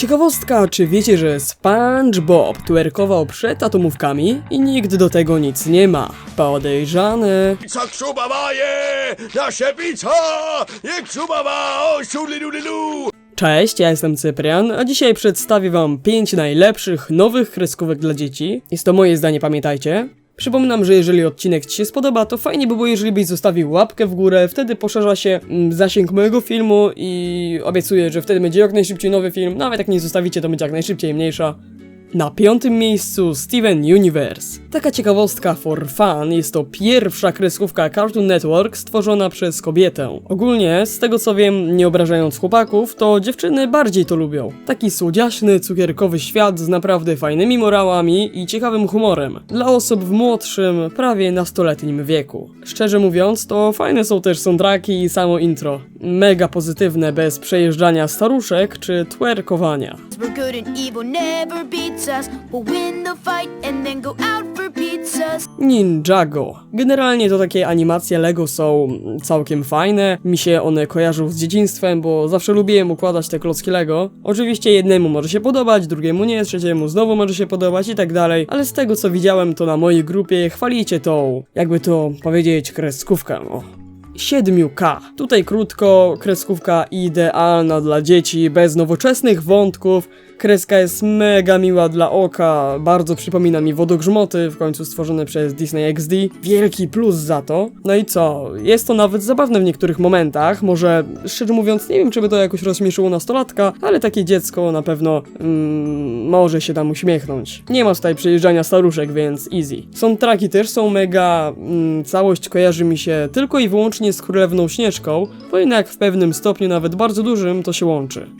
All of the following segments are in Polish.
Ciekawostka, czy wiecie, że SpongeBob twerkował przed atomówkami i nikt do tego nic nie ma? Podejrzany. Pizza krzuba maje! Nasze pizza! Nie krzuba ma! Cześć, ja jestem Cyprian, a dzisiaj przedstawię wam 5 najlepszych nowych kreskówek dla dzieci. Jest to moje zdanie, pamiętajcie. Przypominam, że jeżeli odcinek Ci się spodoba, to fajnie by było, jeżeli byś zostawił łapkę w górę, wtedy poszerza się mm, zasięg mojego filmu i obiecuję, że wtedy będzie jak najszybciej nowy film, nawet jak nie zostawicie, to będzie jak najszybciej mniejsza. Na piątym miejscu Steven Universe. Taka ciekawostka for fun, jest to pierwsza kreskówka Cartoon Network stworzona przez kobietę. Ogólnie, z tego co wiem, nie obrażając chłopaków, to dziewczyny bardziej to lubią. Taki słodziaśny, cukierkowy świat z naprawdę fajnymi morałami i ciekawym humorem. Dla osób w młodszym, prawie nastoletnim wieku. Szczerze mówiąc, to fajne są też soundtracki i samo intro. Mega pozytywne, bez przejeżdżania staruszek czy twerkowania. Ninjago. Generalnie to takie animacje Lego są całkiem fajne. Mi się one kojarzą z dzieciństwem, bo zawsze lubiłem układać te klocki Lego. Oczywiście jednemu może się podobać, drugiemu nie, trzeciemu znowu może się podobać i tak dalej, ale z tego co widziałem to na mojej grupie chwalicie tą, jakby to powiedzieć, kreskówkę. O. 7K. Tutaj krótko, kreskówka idealna dla dzieci, bez nowoczesnych wątków. Kreska jest mega miła dla oka, bardzo przypomina mi wodogrzmoty, w końcu stworzone przez Disney XD. Wielki plus za to. No i co? Jest to nawet zabawne w niektórych momentach. Może, szczerze mówiąc, nie wiem, czy by to jakoś rozśmieszyło nastolatka, ale takie dziecko na pewno mm, może się tam uśmiechnąć. Nie ma tutaj przejeżdżania staruszek, więc easy. Soundtracki też są mega. Mm, całość kojarzy mi się tylko i wyłącznie z Królewną Śnieżką, bo jednak w pewnym stopniu, nawet bardzo dużym, to się łączy.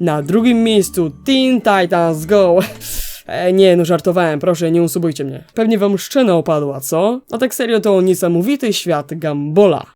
Na drugim miejscu Teen Titans Go. E, nie, no żartowałem, proszę, nie usubujcie mnie. Pewnie wam szczena opadła, co? A tak serio to niesamowity świat Gambola.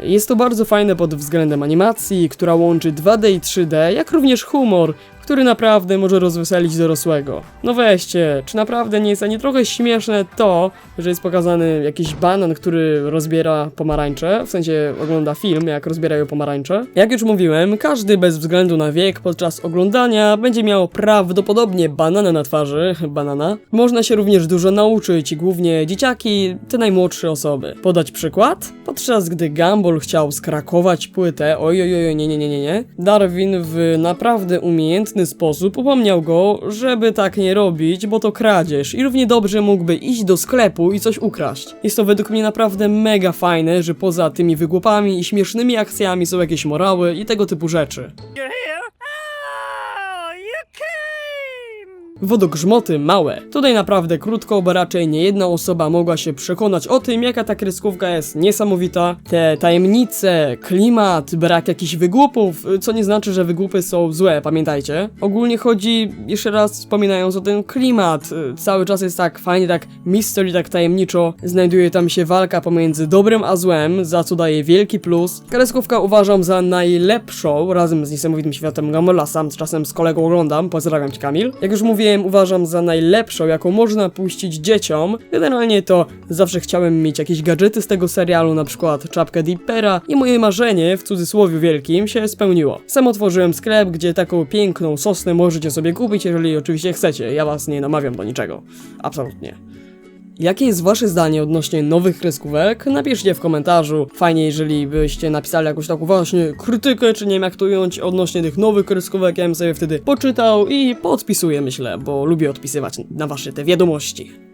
Jest to bardzo fajne pod względem animacji, która łączy 2D i 3D, jak również humor, który naprawdę może rozweselić dorosłego. No weźcie, czy naprawdę nie jest ani trochę śmieszne to, że jest pokazany jakiś banan, który rozbiera pomarańcze, w sensie ogląda film, jak rozbierają pomarańcze? Jak już mówiłem, każdy bez względu na wiek podczas oglądania będzie miał prawdopodobnie banana na twarzy, banana. Można się również dużo nauczyć, głównie dzieciaki, te najmłodsze osoby. Podać przykład? Podczas gdy Gumball chciał skrakować płytę, oj, oj, oj, nie, nie, nie, nie, nie, Darwin w naprawdę umiejętny sposób upomniał go, żeby tak nie robić, bo to kradzież i równie dobrze mógłby iść do sklepu i coś ukraść. Jest to według mnie naprawdę mega fajne, że poza tymi wygłupami i śmiesznymi akcjami są jakieś morały i tego typu rzeczy. Wodogrzmoty małe. Tutaj naprawdę krótko, bo raczej nie jedna osoba mogła się przekonać o tym, jaka ta kreskówka jest niesamowita. Te tajemnice, klimat, brak jakichś wygłupów, co nie znaczy, że wygłupy są złe, pamiętajcie. Ogólnie chodzi, jeszcze raz wspominając o ten klimat, cały czas jest tak fajnie, tak mystery, tak tajemniczo. Znajduje tam się walka pomiędzy dobrem a złem, za co daje wielki plus. Kreskówka uważam za najlepszą, razem z niesamowitym światem Gamola, sam czasem z kolegą oglądam, pozdrawiam cię Kamil. Jak już uważam za najlepszą, jaką można puścić dzieciom. Generalnie to zawsze chciałem mieć jakieś gadżety z tego serialu, na przykład czapkę Dippera i moje marzenie, w cudzysłowie wielkim, się spełniło. Sam otworzyłem sklep, gdzie taką piękną sosnę możecie sobie kupić, jeżeli oczywiście chcecie. Ja was nie namawiam do niczego. Absolutnie. Jakie jest wasze zdanie odnośnie nowych kreskówek? Napiszcie w komentarzu. Fajnie, jeżeli byście napisali jakąś taką właśnie krytykę, czy nie wiem jak to ująć, odnośnie tych nowych kreskówek. Ja bym sobie wtedy poczytał i podpisuję, myślę, bo lubię odpisywać na wasze te wiadomości.